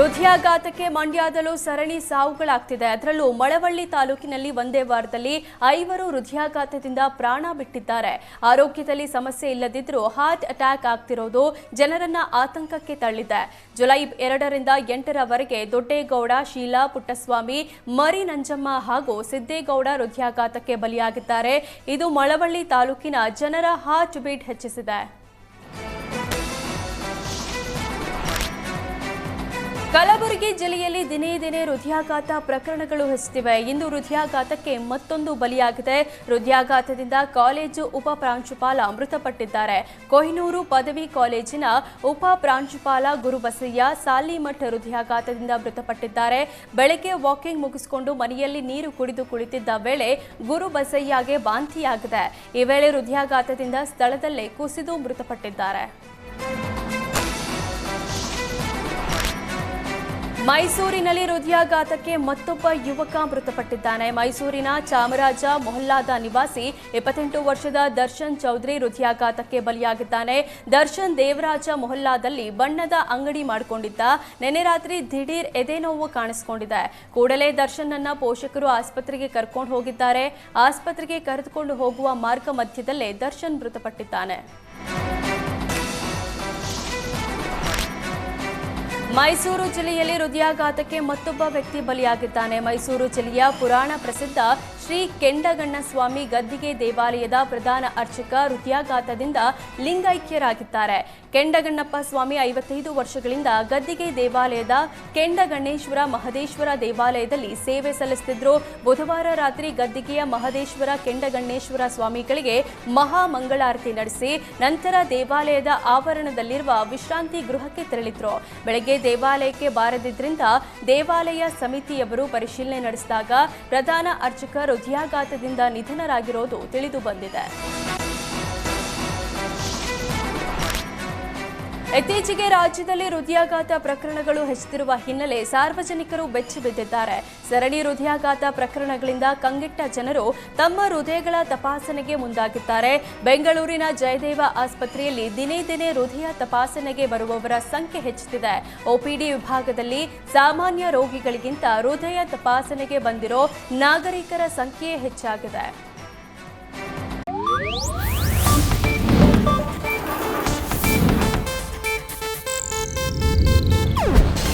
ಹೃದಯಾಘಾತಕ್ಕೆ ಮಂಡ್ಯದಲ್ಲೂ ಸರಣಿ ಸಾವುಗಳಾಗ್ತಿದೆ. ಅದರಲ್ಲೂ ಮಳವಳ್ಳಿ ತಾಲೂಕಿನಲ್ಲಿ ಒಂದೇ ವಾರದಲ್ಲಿ ಐವರು ಹೃದಯಾಘಾತದಿಂದ ಪ್ರಾಣ ಬಿಟ್ಟಿದ್ದಾರೆ. ಆರೋಗ್ಯದಲ್ಲಿ ಸಮಸ್ಯೆ ಇಲ್ಲದಿದ್ದರೂ ಹಾರ್ಟ್ ಅಟ್ಯಾಕ್ ಆಗ್ತಿರೋದು ಜನರನ್ನ ಆತಂಕಕ್ಕೆ ತಳ್ಳಿದೆ. ಜುಲೈ ಎರಡರಿಂದ ಎಂಟರವರೆಗೆ ದೊಡ್ಡೇಗೌಡ, ಶೀಲಾ, ಪುಟ್ಟಸ್ವಾಮಿ, ಮರಿ ನಂಜಮ್ಮ ಹಾಗೂ ಸಿದ್ದೇಗೌಡ ಹೃದಯಾಘಾತಕ್ಕೆ ಬಲಿಯಾಗಿದ್ದಾರೆ. ಇದು ಮಳವಳ್ಳಿ ತಾಲೂಕಿನ ಜನರ ಹಾರ್ಟ್ ಬೀಟ್ ಹೆಚ್ಚಿಸಿದೆ. ಕಲಬುರಗಿ ಜಿಲ್ಲೆಯಲ್ಲಿ ದಿನೇ ದಿನೇ ಹೃದಯಾಘಾತ ಪ್ರಕರಣಗಳು ಹೆಚ್ಚುತ್ತಿವೆ. ಇಂದು ಹೃದಯಾಘಾತಕ್ಕೆ ಮತ್ತೊಂದು ಬಲಿಯಾಗಿದೆ. ಹೃದಯಾಘಾತದಿಂದ ಕಾಲೇಜು ಉಪ ಪ್ರಾಂಶುಪಾಲ ಮೃತಪಟ್ಟಿದ್ದಾರೆ. ಕೊಹಿನೂರು ಪದವಿ ಕಾಲೇಜಿನ ಉಪ ಪ್ರಾಂಶುಪಾಲ ಗುರುಬಸಯ್ಯ ಸಾಲಿಮಠ್ ಹೃದಯಾಘಾತದಿಂದ ಮೃತಪಟ್ಟಿದ್ದಾರೆ. ಬೆಳಗ್ಗೆ ವಾಕಿಂಗ್ ಮುಗಿಸಿಕೊಂಡು ಮನೆಯಲ್ಲಿ ನೀರು ಕುಡಿದು ಕುಳಿತಿದ್ದ ವೇಳೆ ಗುರುಬಸಯ್ಯಗೆ ವಾಂತಿಯಾಗಿದೆ ಈ ವೇಳೆ ಹೃದಯಾಘಾತದಿಂದ ಸ್ಥಳದಲ್ಲೇ ಕುಸಿದು ಮೃತಪಟ್ಟಿದ್ದಾರೆ. ಮೈಸೂರಿನಲ್ಲಿ ಹೃದಯಾಘಾತಕ್ಕೆ ಮತ್ತೊಬ್ಬ ಯುವಕ ಮೃತಪಟ್ಟಿದ್ದಾನೆ. ಮೈಸೂರಿನ ಚಾಮರಾಜ ಮೊಹಲ್ಲಾದ ನಿವಾಸಿ, ಇಪ್ಪತ್ತೆಂಟು ವರ್ಷದ ದರ್ಶನ್ ಚೌಧರಿ ಹೃದಯಾಘಾತಕ್ಕೆ ಬಲಿಯಾಗಿದ್ದಾನೆ. ದರ್ಶನ್ ದೇವರಾಜ ಮೊಹಲ್ಲಾದಲ್ಲಿ ಬಣ್ಣದ ಅಂಗಡಿ ಮಾಡಿಕೊಂಡಿದ್ದ. ನೆನೆ ರಾತ್ರಿ ದಿಢೀರ್ ಎದೆನೋವು ಕಾಣಿಸಿಕೊಂಡಿದೆ. ಕೂಡಲೇ ದರ್ಶನ್ ಅನ್ನ ಪೋಷಕರು ಆಸ್ಪತ್ರೆಗೆ ಕರ್ಕೊಂಡು ಹೋಗಿದ್ದಾರೆ. ಆಸ್ಪತ್ರೆಗೆ ಕರೆದುಕೊಂಡು ಹೋಗುವ ಮಾರ್ಗ ಮಧ್ಯದಲ್ಲೇ ದರ್ಶನ್ ಮೃತಪಟ್ಟಿದ್ದಾನೆ. ಮೈಸೂರು ಜಿಲ್ಲೆಯಲ್ಲಿ ಹೃದಯಾಘಾತಕ್ಕೆ ಮತ್ತೊಬ್ಬ ವ್ಯಕ್ತಿ ಬಲಿಯಾಗಿದ್ದಾನೆ. ಮೈಸೂರು ಜಿಲ್ಲೆಯ ಪುರಾಣ ಪ್ರಸಿದ್ಧ ಶ್ರೀ ಕೆಂಡಗಣ್ಣ ಸ್ವಾಮಿ ಗದ್ದಿಗೆ ದೇವಾಲಯದ ಪ್ರಧಾನ ಅರ್ಚಕ ಹೃದಯಾಘಾತದಿಂದ ಲಿಂಗೈಕ್ಯರಾಗಿದ್ದಾರೆ. ಕೆಂಡಗಣ್ಣಪ್ಪ ಸ್ವಾಮಿ ಐವತ್ತೈದು ವರ್ಷಗಳಿಂದ ಗದ್ದಿಗೆ ದೇವಾಲಯದ ಕೆಂಡಗಣ್ಣೇಶ್ವರ ಮಹದೇಶ್ವರ ದೇವಾಲಯದಲ್ಲಿ ಸೇವೆ ಸಲ್ಲಿಸುತ್ತಿದ್ದರು ಬುಧವಾರ ರಾತ್ರಿ ಗದ್ದಿಗೆಯ ಮಹದೇಶ್ವರ ಕೆಂಡಗಣ್ಣೇಶ್ವರ ಸ್ವಾಮಿಗಳಿಗೆ ಮಹಾ ಮಂಗಳಾರತಿ ನಡೆಸಿ ನಂತರ ದೇವಾಲಯದ ಆವರಣದಲ್ಲಿರುವ ವಿಶ್ರಾಂತಿ ಗೃಹಕ್ಕೆ ತೆರಳಿದ್ರು. ಬೆಳಗ್ಗೆ ದೇವಾಲಯಕ್ಕೆ ಬಾರದಿದ್ದರಿಂದ ದೇವಾಲಯ ಸಮಿತಿಯವರು ಪರಿಶೀಲನೆ ನಡೆಸಿದಾಗ ಪ್ರಧಾನ ಅರ್ಚಕ ಹೃದಯಾಘಾತದಿಂದ ನಿಧನರಾಗಿರೋದು ತಿಳಿದು ಬಂದಿದೆ. ಇತ್ತೀಚೆಗೆ ರಾಜ್ಯದಲ್ಲಿ ಹೃದಯಾಘಾತ ಪ್ರಕರಣಗಳು ಹೆಚ್ಚುತ್ತಿರುವ ಹಿನ್ನೆಲೆ ಸಾರ್ವಜನಿಕರು ಬೆಚ್ಚಿ ಬಿದ್ದಿದ್ದಾರೆ. ಸರಣಿ ಹೃದಯಾಘಾತ ಪ್ರಕರಣಗಳಿಂದ ಕಂಗೆಟ್ಟ ಜನರು ತಮ್ಮ ಹೃದಯಗಳ ತಪಾಸಣೆಗೆ ಮುಂದಾಗಿದ್ದಾರೆ. ಬೆಂಗಳೂರಿನ ಜಯದೇವ ಆಸ್ಪತ್ರೆಯಲ್ಲಿ ದಿನೇ ದಿನೇ ಹೃದಯ ತಪಾಸಣೆಗೆ ಬರುವವರ ಸಂಖ್ಯೆ ಹೆಚ್ಚುತ್ತಿದೆ. ಒಪಿಡಿ ವಿಭಾಗದಲ್ಲಿ ಸಾಮಾನ್ಯ ರೋಗಿಗಳಿಗಿಂತ ಹೃದಯ ತಪಾಸಣೆಗೆ ಬಂದಿರೋ ನಾಗರಿಕರ ಸಂಖ್ಯೆ ಹೆಚ್ಚಾಗಿದೆ.